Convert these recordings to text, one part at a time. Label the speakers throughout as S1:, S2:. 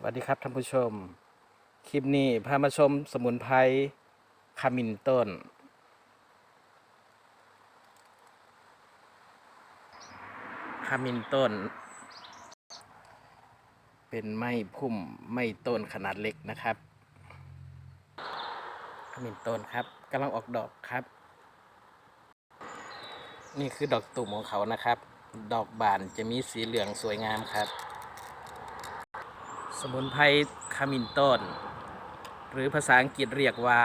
S1: สวัสดีครับท่านผู้ชม คลิปนี้พามาชมสมุนไพรขมิ้นต้น ขมิ้นต้น เป็นไม้พุ่มไม้ต้นขนาดเล็กนะครับ ขมิ้นต้นครับกำลังออกดอกครับ นี่คือดอกตุ่มของเขานะครับ ดอกบานจะมีสีเหลืองสวยงามครับ สมุนไพรขมิ้นต้น หรือภาษาอังกฤษเรียกว่า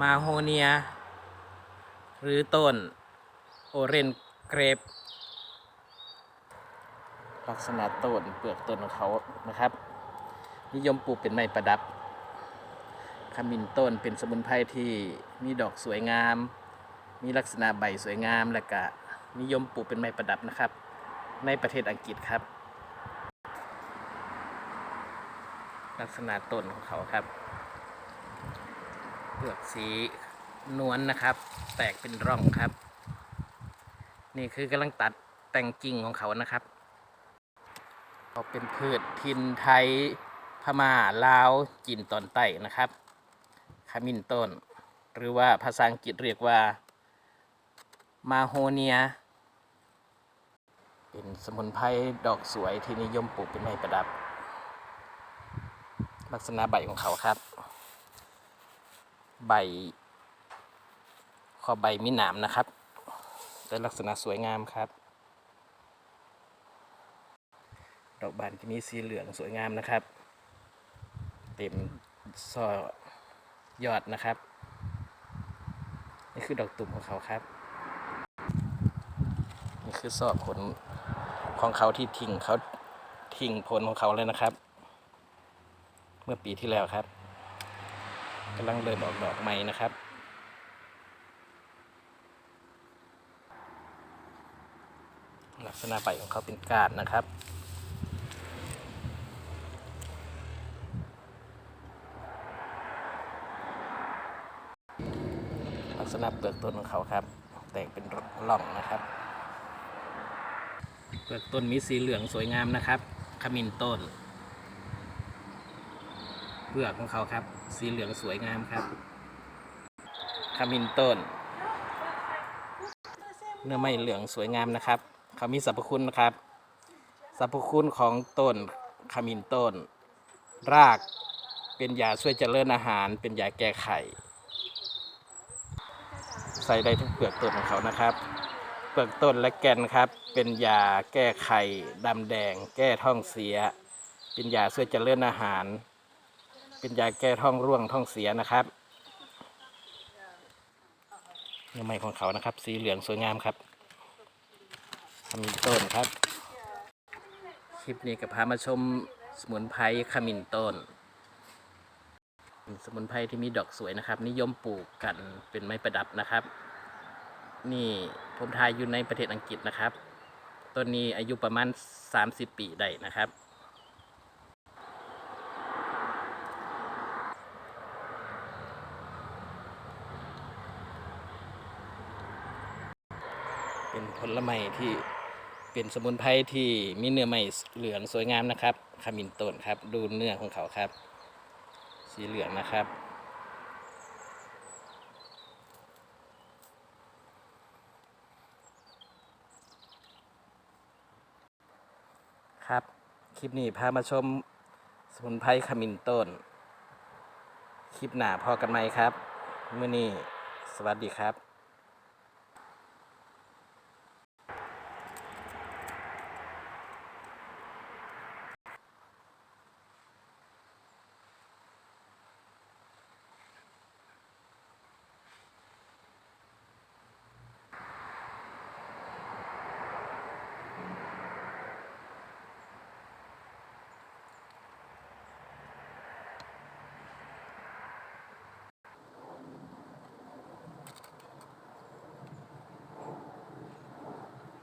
S1: มาโฮเนีย หรือต้น โอเรนเกรปลักษณะต้นเปลือกต้นของเขานะครับ นิยมปลูกเป็นไม้ประดับ ขมิ้นต้นเป็นสมุนไพรที่มีดอกสวยงาม มีลักษณะใบสวยงามและก็นิยมปลูกเป็นไม้ประดับนะครับ ในประเทศอังกฤษครับ ลักษณะต้นของเขาครับเปลือกสีนวลนะครับ แตกเป็นร่องครับ นี่คือกำลังตัดแต่งกิ่งของเขานะครับเขาเป็นพืชทินไทยพม่าลาวจีนตอนใต้นะครับขมิ้นต้น หรือว่าภาษาอังกฤษเรียกว่ามาโฮเนีย เป็นสมุนไพรดอกสวยที่นิยมปลูกเป็นไม้ประดับ ลักษณะใบของเขาครับ ใบขอใบมีหนามนะครับเป็นลักษณะสวยงามครับ ดอกบานที่มีสีเหลืองสวยงามนะครับ เต็มซอยอดนะครับ นี่คือดอกตุ่มของเขาครับ นี่คือซอกผลของเขาที่ทิ้งเขาทิ้งผลของเขาเลยนะครับ มื่อปีที่แล้วครับกำลังเริ่มออกดอกใหม่นะครับลักษณะใบของเขาเป็นกานนะครับ ลักษณะเปลือกต้นของเขาครับ แตกเป็นร่องนะครับ เปลือกต้นมีสีเหลืองสวยงามนะครับ ขมิ้นต้น เปลือกของเขาครับ สีเหลืองสวยงามครับขมิ้นต้น เนื้อไม้เหลืองสวยงามนะครับเขามีสรรพคุณนะครับสรรพคุณของต้นขมิ้นต้น รากเป็นยาช่วยเจริญอาหาร เป็นยาแก้ไข ใส่ได้ทั้งเปลือกต้นของเขานะครับ เปลือกต้นและแกนครับ เป็นยาแก้ไขดำแดง แก้ท้องเสีย เป็นยาช่วยเจริญอาหาร เป็นยาแก้ท้องร่วงท้องเสียนะครับเนื้อไม้ของเขานะครับ สีเหลืองสวยงามครับขมิ้นต้นครับ คลิปนี้ก็พามาชมสมุนไพรขมิ้นต้นเป็นสมุนไพรที่มีดอกสวยนะครับ นิยมปลูกกันเป็นไม้ประดับนะครับ นี่ผมทายอยู่ในประเทศอังกฤษนะครับต้นนี้อายุประมาณ 30 ปีได้นะครับ เป็นผลไม้ที่เป็นสมุนไพรที่มีเนื้อไม้เหลืองสวยงามนะครับขมิ้นต้นครับ ดูเนื้อของเขาครับ สีเหลืองนะครับ ครับคลิปนี้พามาชมสมุนไพรขมิ้นต้น คลิปหน้าพอกันไหมครับมื้อนี้สวัสดีครับ